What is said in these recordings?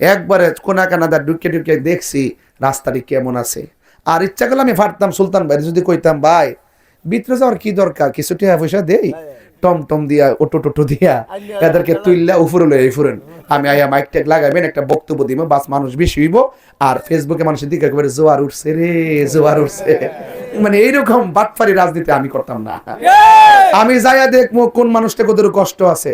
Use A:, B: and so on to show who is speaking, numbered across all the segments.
A: একবারে কোনা কানাদা ঢুকে ঢুকে দেখছি রাস্তাটি কেমন আছে। আর ইচ্ছা করলে আমি ফাটতাম সুলতান ভাই যদি কইতাম ভাই ভিতরে যাওয়ার কি দরকার? কিছু টাকা পয়সা দেই? টম টম দিয়া অটো টোটো দিয়া এদেরকে তুইল্লা উপরে লই ফুরেন। আমি আইয়া মাইক ট্যাগ লাগাইবেন একটা বক্তব্য দিব বাস মানুষ বেশি হইব আর ফেসবুকে মানুষের দিকে একেবারে জোয়ার উঠছে রে জোয়ার উঠছে। মানে এইরকম বাটফারি রাজনীতি আমি করতাম না। আমি যাইয়া দেখব কোন মানুষটা কত কষ্ট আছে।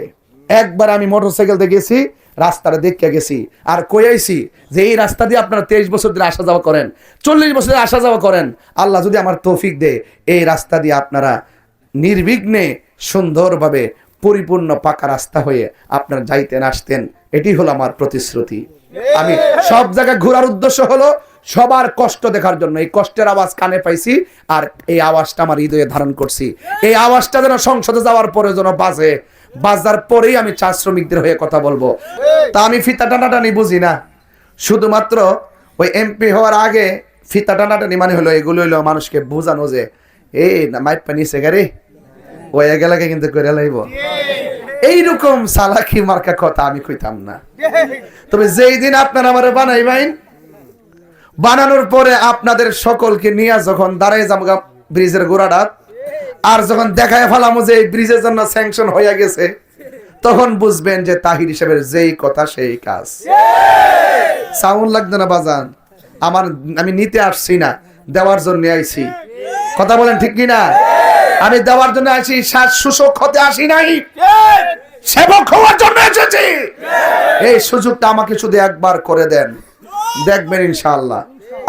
A: একবার আমি মোটরসাইকেলতে গেছি রাস্তাটা দেখে গেছি। আর কইয়াইছি যে এই রাস্তা দিয়ে আপনারা তেইশ বছর ধরে আসা যাওয়া করেন, চল্লিশ বছর ধরে আসা যাওয়া করেন, আল্লাহ যদি আমার তৌফিক দে, এই রাস্তা দিয়ে আপনারা নির্বিঘ্নে সুন্দরভাবে পরিপূর্ণ পাকা রাস্তা হয়ে আপনারা যাইতেন, আসতেন, এটি হলো আমার প্রতিশ্রুতি। আমি সব জায়গায় ঘোরার উদ্দেশ্য হলো সবার কষ্ট দেখার জন্য। এই কষ্টের আওয়াজ কানে পাইছি আর এই আওয়াজটা আমার হৃদয়ে ধারণ করছি। এই আওয়াজটা যেন সংসদে যাওয়ার পরে যেন বাজে বাজার পরেই আমি চা শ্রমিকদের হয়ে কথা বলব। তা আমি ফিতা টানাটানি বুঝি না। শুধুমাত্র ওই এমপি হওয়ার আগে ফিতা টানাটানি মানে হলো এগুলো হলো মানুষকে বোঝানো যে এই না মাইপ পানি সেগারে ওই এগেলাকে কিন্তু করে লাইব। এইরকম সালাকি মার্কা কথা আমি কইতাম না। তবে যেই দিন আপনারা আমার বানাইবেন বানানোর পরে আপনাদের সকলকে নিয়ে যখন দাঁড়ায় যাব ব্রিজের গোড়াটা আর যখন দেখায় ফেলামো যে এই ব্রিজের জন্য স্যাংশন হয়ে গেছে, তখন বুঝবেন যে তাহির হিসেবের যেই কথা সেই কাজ। সাউন্ড লাগতো না বাজান? আমার, আমি নিতে আসছি না, দেওয়ার জন্য আইছি। কথা বলেন ঠিক কি না আমি দেওয়ার জন্য আইছি শ্বাস শুষক হতে আসি নাই। সেবক হওয়ার জন্য এসেছি। এই সুযোগটা আমাকে শুধু একবার করে দেন। দেখবেন ইনশাআল্লাহ।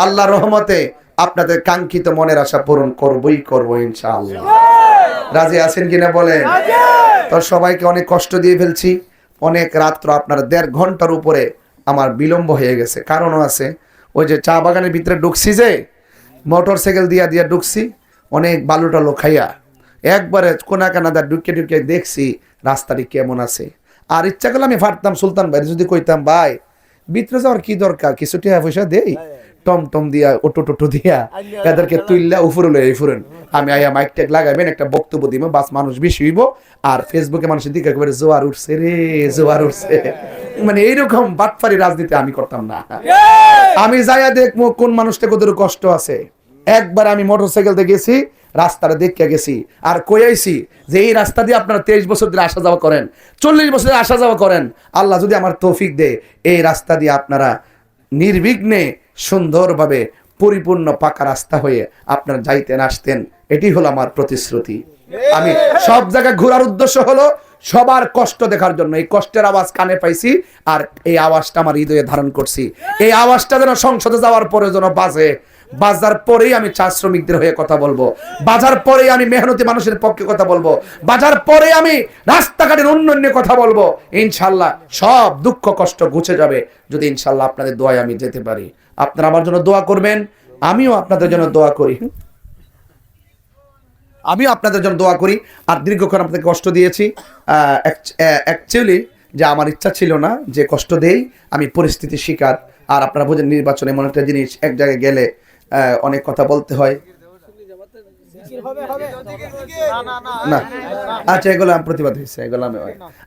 A: আল্লাহ রহমতে আপনাদের কাঙ্ক্ষিত মনের আশা পূরণ করবই, করব ইনশাআল্লাহ। রাজি আছেন কিনা বলেন? তো সবাইকে অনেক কষ্ট দিয়ে ফেলছি। অনেক রাত্র আপনার দেড় ঘণ্টার উপরে আমার বিলম্ব হয়ে গেছে। কারণও আছে, ওই যে চা বাগানের ভিতরে ঢুকছি যে, মোটর সাইকেল দিয়া দিয়া ঢুকছি, অনেক বালুটা টালু খাইয়া। একবারে কোনা কানাদা ঢুকে ঢুকে দেখছি রাস্তাটি কেমন আছে। আর ইচ্ছা করলে আমি ফাটতাম সুলতান ভাই যদি কইতাম, ভাই, ভিতরে যাওয়ার কি দরকার? কিছু টাকা পয়সা দেই? টম টম দিয়া অটো টোটো দিয়া এদেরকে তুইল্লা উপরে লই ফুরেন আমি আইয়া মাইক ট্যাগ লাগাইবেন একটা বক্তব্য দিব বাস মানুষ বেশি হইব আর ফেসবুকে মানুষের দিকে একেবারে জোয়ার উঠছে রে জোয়ার উঠছে। মানে এইরকম বাটফারি রাজনীতি আমি করতাম না। আমি যাইয়া দেখব কোন মানুষটা কত কষ্ট আছে। একবার আমি মোটরসাইকেলতে গেছি রাস্তাটা দেখে গেছি আর কইয়াইছি যে এই রাস্তা দিয়ে আপনারা তেইশ বছর ধরে আসা যাওয়া করেন চল্লিশ বছর ধরে আসা যাওয়া করেন। আল্লাহ যদি আমার তৌফিক দে এই রাস্তা দিয়ে আপনারা নির্বিঘ্নে সুন্দরভাবে পরিপূর্ণ পাকা রাস্তা হয়ে আপনার যাইতেন, আসতেন। এটি হলো আমার প্রতিশ্রুতি। আমি সব জায়গায় ঘোরার উদ্দেশ্য হলো সবার কষ্ট দেখার জন্য। এই কষ্টের আওয়াজ কানে পাইছি আর এই আওয়াজটা আমার হৃদয়ে ধারণ করছি। এই আওয়াজটা যেন সংসদে যাওয়ার পরে যেন বাজে। বাজার পরেই আমি চা শ্রমিকদের হয়ে কথা বলব। বাজার পরে আমি মেহনতি মানুষের পক্ষে কথা বলব। বাজার পরে আমি রাস্তাঘাটের উন্নয়ন নিয়ে কথা বলব। ইনশাল্লাহ সব দুঃখ কষ্ট ঘুচে যাবে যদি ইনশাল্লাহ আপনাদের দোয়ায় আমি যেতে পারি। আপনারা আমার জন্য দোয়া করবেন, আমিও আপনাদের জন্য দোয়া করি। আমিও আপনাদের জন্য দোয়া করি। আর দীর্ঘক্ষণ আপনাদের কষ্ট দিয়েছি। অ্যাকচুয়ালি যে আমার ইচ্ছা ছিল না যে কষ্ট দেই, আমি পরিস্থিতি শিকার। আর আপনারা বোঝেন নির্বাচনে এমন একটা জিনিস, এক জায়গায় গেলে অনেক কথা বলতে হয়। না। আচ্ছা এগুলো আমি প্রতিবাদ হয়েছে, এগুলো আমি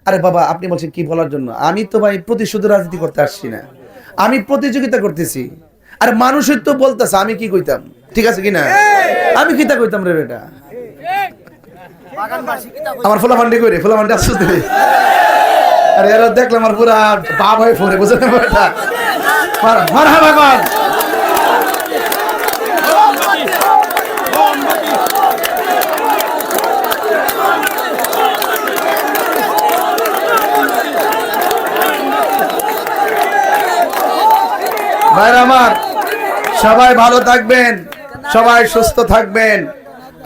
A: আরে বাবা, আপনি বলছেন কি বলার জন্য? আমি তো ভাই প্রতিশোধ রাজনীতি করতে আসছি না। আমি প্রতিযোগিতা করতেছি। আর মানুষের তো বলতেছে, আমি কি কইতাম? ঠিক আছে কিনা? আমি কিতা কইতাম রে বেটা? আমার ফুলা ফান্ডি কই রে? ফুলা ফান্ডি আসছে আরে এরা দেখলাম আমার পুরা বাপ হয়ে ফোরে বুঝলেন বেটা? মার মার ভাইরা আমার, সবাই ভালো থাকবেন, সবাই সুস্থ থাকবেন।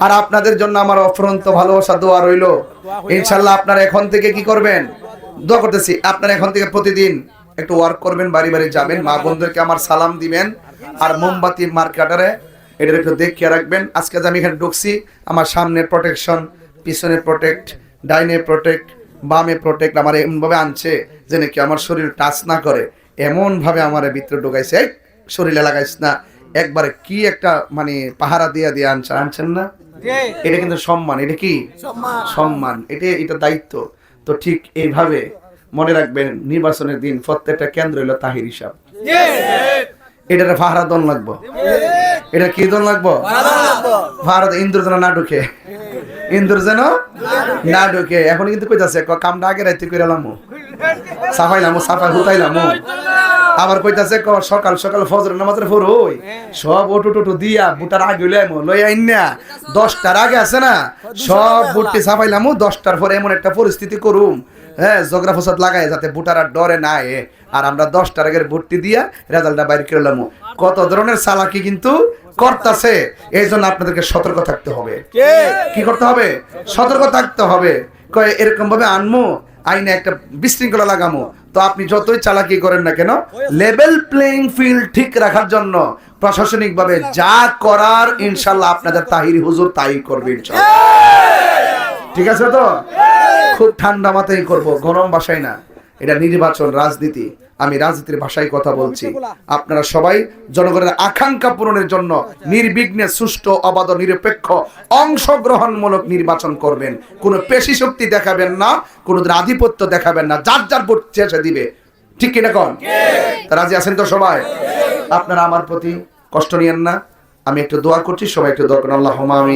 A: আর আপনাদের জন্য আমার অফরন্ত ভালোবাসা, দোয়া রইল। ইনশাল্লাহ আপনারা এখন থেকে কি করবেন? দোয়া করতেছি, আপনারা এখন থেকে প্রতিদিন একটু ওয়ার্ক করবেন, বাড়ি বাড়ি যাবেন। মা বোনদেরকে আমার সালাম দিবেন। আর মোমবাতি মার্কেটারে এটা একটু দেখিয়ে রাখবেন। আজকে আমি এখানে ঢুকছি, আমার সামনে প্রোটেকশন পিছনে প্রোটেক্ট ডাইনে প্রোটেক্ট বামে প্রোটেক্ট আমার এমনভাবে আনছে যে নাকি আমার শরীর টাচ না করে। এমন ভাবে আমার ভিতরে ঢুকাইছে শরীরে লাগাইছ না। একবারে কি একটা মানে পাহারা দিয়া দিয়ে আনছে আনছেন না? এটা কিন্তু সম্মান এটা কি? সম্মান। এটা এটা দায়িত্ব। তো ঠিক এইভাবে মনে রাখবেন নির্বাচনের দিন প্রত্যেকটা কেন্দ্র হলো তাহির হিসাব। এটার ভাড়া দন লাগবো। এটা কি দন লাগবো? ভারত ইন্দ্র যেন না ঢুকে। ইন্দ্র যেন না ঢুকে। এখন কিন্তু কইতাছে কামটা আগে রাইতে করে লামু। সাফাইলামু, সাফাই হুতাইলামু। আবার কইতাছে, ক সকাল সকাল ফজর নামাজের পর ওই সব ওটু টুটু দিয়া বুটার আগে লইমু লই আইন না দশটার আগে আছে না? সব বুটটি সাফাইলামু, দশটার পরে এমন একটা পরিস্থিতি করুম। হ্যাঁ জগরা ফসাদ লাগাই যাতে বুটার ডরে না এ। আর আমরা দশটার আগের ভর্তি দিয়া রেজাল্টটা বাইর করে লামু। কত ধরনের চালাকি কিন্তু করতাছে এই জন্য আপনাদেরকে সতর্ক থাকতে হবে। কি? করতে হবে? সতর্ক থাকতে হবে। কয় এরকম ভাবে আনমু আইনে একটা বিশৃঙ্খলা লাগামো। তো আপনি যতই চালাকি করেন না কেন লেভেল প্লেইং ফিল্ড ঠিক রাখার জন্য প্রশাসনিক ভাবে যা করার ইনশাল্লাহ আপনাদের তাহির হুজুর তাই করবে ইনশাল্লাহ। ঠিক আছে তো? খুব ঠান্ডা মাথায় করব, গরম বাসায় না। এটা নির্বাচন, রাজনীতি। আমি রাজনীতির ভাষায় কথা বলছি। আপনারা সবাই জনগণের আকাঙ্ক্ষা পূরণের জন্য নির্বিঘ্নে, সুষ্ঠু, অবাধ, নিরপেক্ষ, অংশগ্রহণমূলক নির্বাচন করবেন। কোনো পেশি শক্তি দেখাবেন না কোনো আধিপত্য দেখাবেন না। যার যার ভোট চেষে দিবে। ঠিক কিনা কন? রাজি আছেন তো সবাই? আপনারা আমার প্রতি কষ্ট নিয়েন না। আমি একটু দোয়া করছি, সবাই একটু দোয়া করেন। আল্লাহ আমি